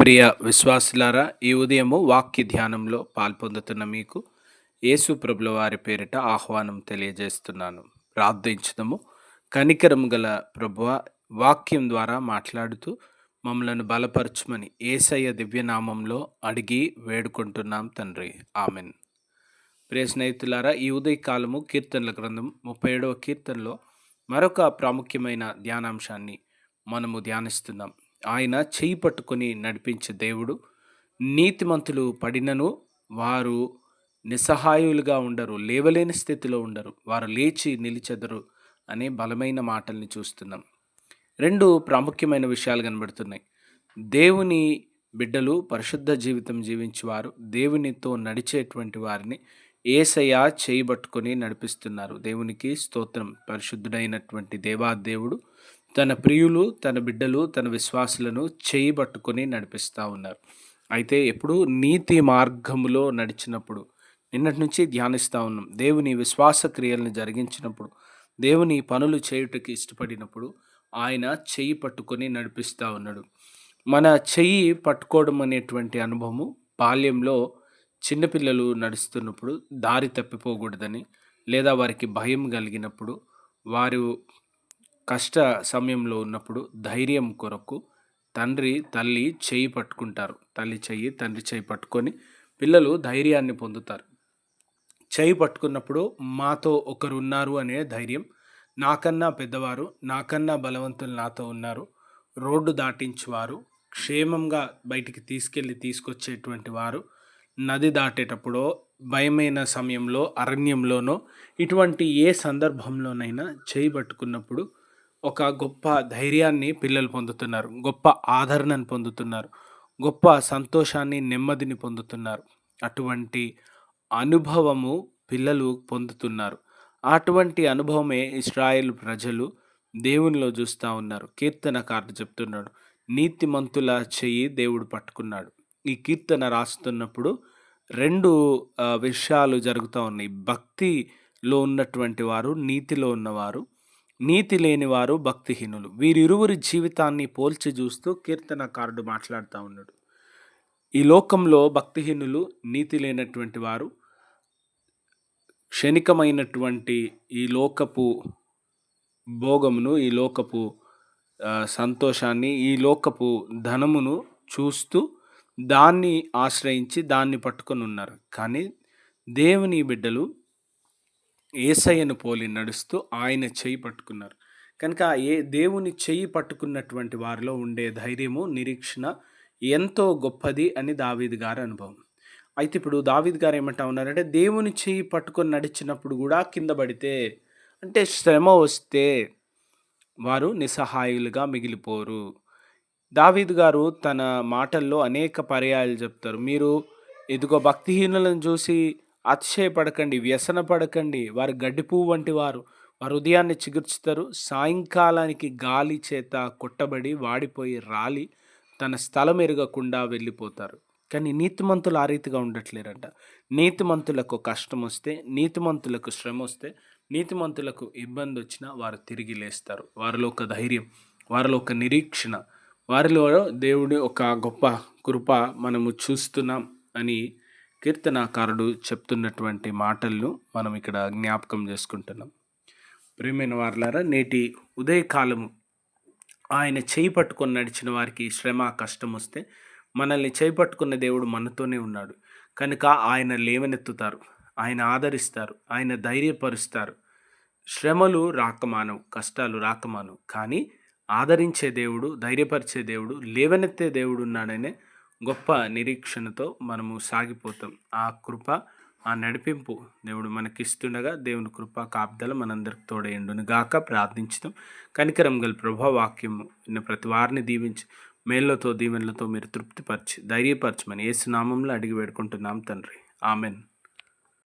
ప్రియ విశ్వాసులారా ఈ ఉదయము వాక్య ధ్యానంలో పాల్పొందుతున్న మీకు యేసు ప్రభుల వారి పేరిట ఆహ్వానం తెలియజేస్తున్నాను. ప్రార్థించదము. కనికరం గల ప్రభువ వాక్యం ద్వారా మాట్లాడుతూ మమ్మలను బలపరచమని ఏసయ్య దివ్యనామంలో అడిగి వేడుకుంటున్నాం తండ్రి. ఆమెన్. ప్రియ స్నేహితులారా ఈ ఉదయకాలము కీర్తనల గ్రంథం ముప్పై ఏడవ కీర్తనలో మరొక ప్రాముఖ్యమైన ధ్యానాంశాన్ని మనము ధ్యానిస్తున్నాం. ఆయన చేయి పట్టుకొని నడిపించే దేవుడు. నీతిమంతులు పడినను వారు నిస్సహాయులుగా ఉండరు లేవలేని స్థితిలో ఉండరు వారు లేచి నిలిచెదరు అనే బలమైన మాటల్ని చూస్తున్నాం. రెండు ప్రాముఖ్యమైన విషయాలు కనబడుతున్నాయి. దేవుని బిడ్డలు పరిశుద్ధ జీవితం జీవించేవారు దేవునితో నడిచేటువంటి వారిని ఏసయ్య చేయబట్టుకొని నడిపిస్తున్నారు. దేవునికి స్తోత్రం. పరిశుద్ధుడైనటువంటి దేవాదేవుడు తన ప్రియులు తన బిడ్డలు తన విశ్వాసులను చేయబట్టుకొని నడిపిస్తూ ఉన్నారు. అయితే ఎప్పుడు నీతి మార్గములో నడిచినప్పుడు నిన్నటి నుంచి ధ్యానిస్తూ ఉన్నాం. దేవుని విశ్వాస క్రియలను జరిగించినప్పుడు దేవుని పనులు చేయుటకి ఇష్టపడినప్పుడు ఆయన చెయ్యి పట్టుకొని నడిపిస్తూ ఉన్నాడు. మన చెయ్యి పట్టుకోవడం అనేటువంటి అనుభవము బాల్యంలో చిన్నపిల్లలు నడుస్తున్నప్పుడు దారి తప్పిపోకూడదని లేదా వారికి భయం కలిగినప్పుడు వారు కష్ట సమయంలో ఉన్నప్పుడు ధైర్యం కొరకు తండ్రి తల్లి చేయి పట్టుకుంటారు. తల్లి చెయ్యి తండ్రి చేయి పట్టుకొని పిల్లలు ధైర్యాన్ని పొందుతారు. చేయి పట్టుకున్నప్పుడు మాతో ఒకరు ఉన్నారు అనే ధైర్యం నాకన్నా పెద్దవారు నాకన్నా బలవంతులు నాతో ఉన్నారు. రోడ్డు దాటించేవారు క్షేమంగా బయటికి తీసుకెళ్ళి తీసుకొచ్చేటువంటి వారు నది దాటేటప్పుడో భయమైన సమయంలో అరణ్యంలోనో ఇటువంటి ఏ సందర్భంలోనైనా చేయి పట్టుకున్నప్పుడు ఒక గొప్ప ధైర్యాన్ని పిల్లలు పొందుతున్నారు. గొప్ప ఆదరణను పొందుతున్నారు. గొప్ప సంతోషాన్ని నెమ్మదిని పొందుతున్నారు. అటువంటి అనుభవము పిల్లలు పొందుతున్నారు. అటువంటి అనుభవమే ఇస్రాయేల్ ప్రజలు దేవునిలో చూస్తూ ఉన్నారు. కీర్తనకారుడు చెప్తున్నాడు. నీతిమంతుల చెయ్యి దేవుడు పట్టుకున్నాడు. ఈ కీర్తన రాస్తున్నప్పుడు రెండు విషయాలు జరుగుతూ ఉన్నాయి. భక్తిలో ఉన్నటువంటి వారు నీతిలో ఉన్నవారు నీతి లేనివారు భక్తిహీనులు. వీరిరువురి జీవితాన్ని పోల్చి చూస్తూ కీర్తనకారుడు మాట్లాడుతూ ఉన్నాడు. ఈ లోకంలో భక్తిహీనులు నీతి లేనటువంటి వారు క్షణికమైనటువంటి ఈ లోకపు భోగమును ఈ లోకపు సంతోషాన్ని ఈ లోకపు ధనమును చూస్తూ దాన్ని ఆశ్రయించి దాన్ని పట్టుకొని ఉన్నారు. కానీ దేవుని బిడ్డలు ఏసయ్యను పోలి నడుస్తూ ఆయన చేయి పట్టుకున్నారు. కనుక ఏ దేవుని చెయ్యి పట్టుకున్నటువంటి వారిలో ఉండే ధైర్యము నిరీక్షణ ఎంతో గొప్పది అని దావీద్ గారి అనుభవం. అయితే ఇప్పుడు దావీద్ గారు ఏమంటా ఉన్నారంటే దేవుని చెయ్యి పట్టుకొని నడిచినప్పుడు కూడా కింద పడితే అంటే శ్రమ వస్తే వారు నిస్సహాయులుగా మిగిలిపోరు. దావీద్ గారు తన మాటల్లో అనేక పర్యాయాలు చెప్తారు. మీరు ఇదిగో భక్తిహీనులను చూసి అతిశయపడకండి వ్యసన పడకండి వారు గడ్డి పువ్వు వంటి వారు వారు ఉదయాన్నే చిగుర్చుతారు. సాయంకాలానికి గాలి చేత కొట్టబడి వాడిపోయి రాలి తన స్థలం ఎరగకుండా వెళ్ళిపోతారు. కానీ నీతిమంతులు ఆ రీతిగా ఉండట్లేరంట. నీతిమంతులకు కష్టం వస్తే నీతిమంతులకు శ్రమ వస్తే నీతిమంతులకు ఇబ్బంది వచ్చినా వారు తిరిగి లేస్తారు. వారిలో ఒక ధైర్యం వారిలో ఒక నిరీక్షణ వారిలో దేవుడి ఒక గొప్ప కృప మనము చూస్తున్నాం అని కీర్తనాకారుడు చెప్తున్నటువంటి మాటలను మనం ఇక్కడ జ్ఞాపకం చేసుకుంటున్నాం. ప్రియమైన వారులారా నేటి ఉదయకాలము ఆయన చేయి పట్టుకొని నడిచిన వారికి శ్రమ కష్టం వస్తే మనల్ని చేయి దేవుడు మనతోనే ఉన్నాడు. కనుక ఆయన లేవనెత్తుతారు ఆయన ఆదరిస్తారు ఆయన ధైర్యపరుస్తారు. శ్రమలు రాకమానవు కష్టాలు రాకమానవు కానీ ఆదరించే దేవుడు ధైర్యపరిచే దేవుడు లేవనెత్తే దేవుడు ఉన్నాడనే గొప్ప నిరీక్షణతో మనము సాగిపోతాం. ఆ కృప ఆ నడిపింపు దేవుడు మనకిస్తుండగా దేవుని కృప కాపుదల మనందరికి తోడేయండును గాక. ప్రార్థించడం కనికరం గల ప్రభా వాక్యము నిన్న ప్రతి వారిని దీవించి మేళ్ళతో దీవెనలతో మీరు తృప్తిపరిచి ధైర్యపరచమని ఏసునామంలో అడిగి వేడుకుంటున్నాం తండ్రి. ఆమెన్.